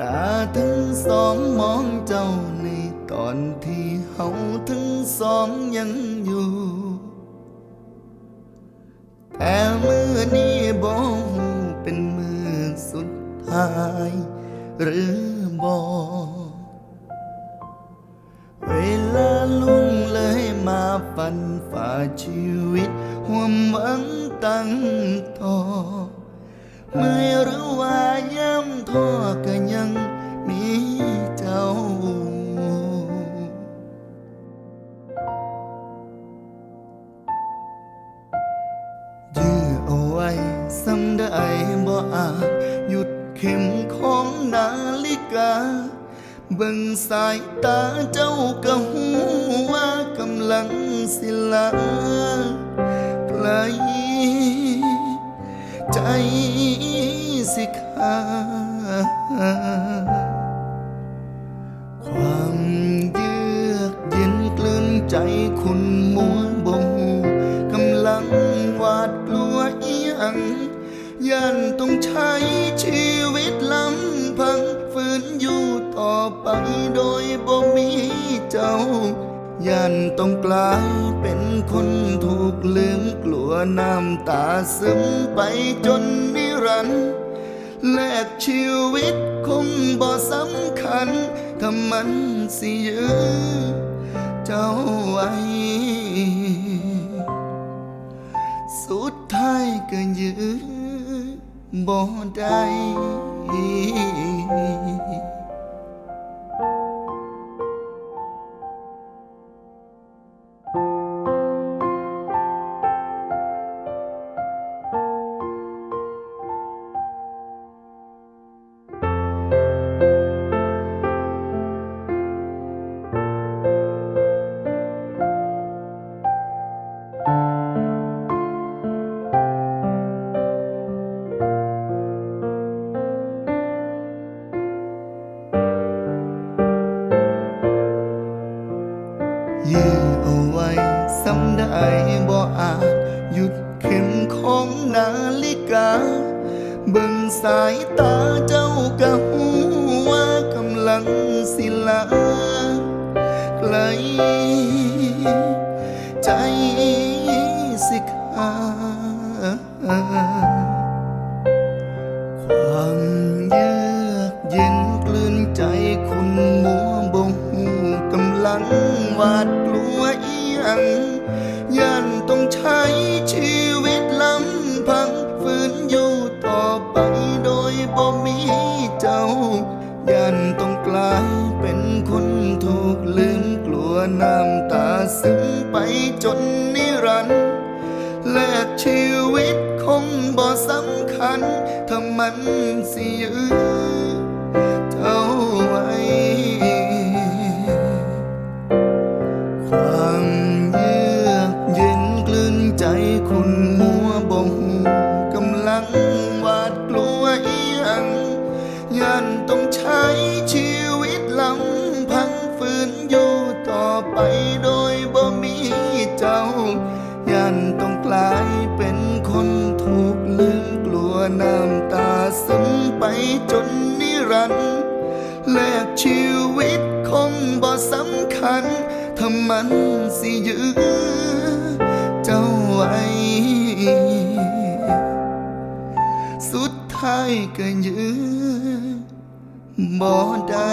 ตาทั้งสองมองเจ้าในตอนที่เฮาทั้งสองยังอยู่ แต่มือนี้บ่ฮู้เป็นมือสุดท้าย หรือบ่เวลาลุงเลยมาฝันฝ่าชีวิต ห่วมหวังตั้งตอ เมื่อรู้ว่าย้ำท้อก็ยังมีเจ้า ยื้อเอาไว้ซ้ำได้บ่อาจหยุดเข็มของนาฬิกาเบิ่งสายตาเจ้าก็หูว่ากำลังสิลา สิขาความเยือกเย็นกลืนใจคุณมัวบ่หูกำลังหวาดกลัวอียังยันต้องใช้ชีวิตลำพังฝืนอยู่ต่อไปโดยบ่มีเจ้า ยันต้องกลายเป็นคนถูกลืมกลัวน้ำตาซึมไปจนนิรันดร์แลกชีวิตคงบ่สำคัญถ้ามันสิยื้อเจ้าไว้สุดท้ายก็ยื้อบ่ได้ ได้บ่อาจหยุดเข็มของนาฬิกา เบิ่งสายตาเจ้าก็หูว่ากำลังสิลาไกล ใจสิขาความเยือกเย็นกลืนใจคุณมัวบ่หูกำลังวาด กลัวอีหยังยันต้องใช้ชีวิตลำพังฝืนอยู่ต่อไปโดยบ่มีเจ้ายันต้องกลายเป็นคนถูกลืมกลัวน้ำตาซึมไปจนนิรันดร์แลกชีวิตคงบ่สำคัญถ้ามันสิยื้อันต้องกลายเป็นคนถูกลืมกลัวน้ำตาซึมไปจนนิรันดร์แลกชีวิตคงบ่สำคัญถ้ามันสิยื้อเจ้าไว้ สุดท้ายก็ยื้อบ่ได้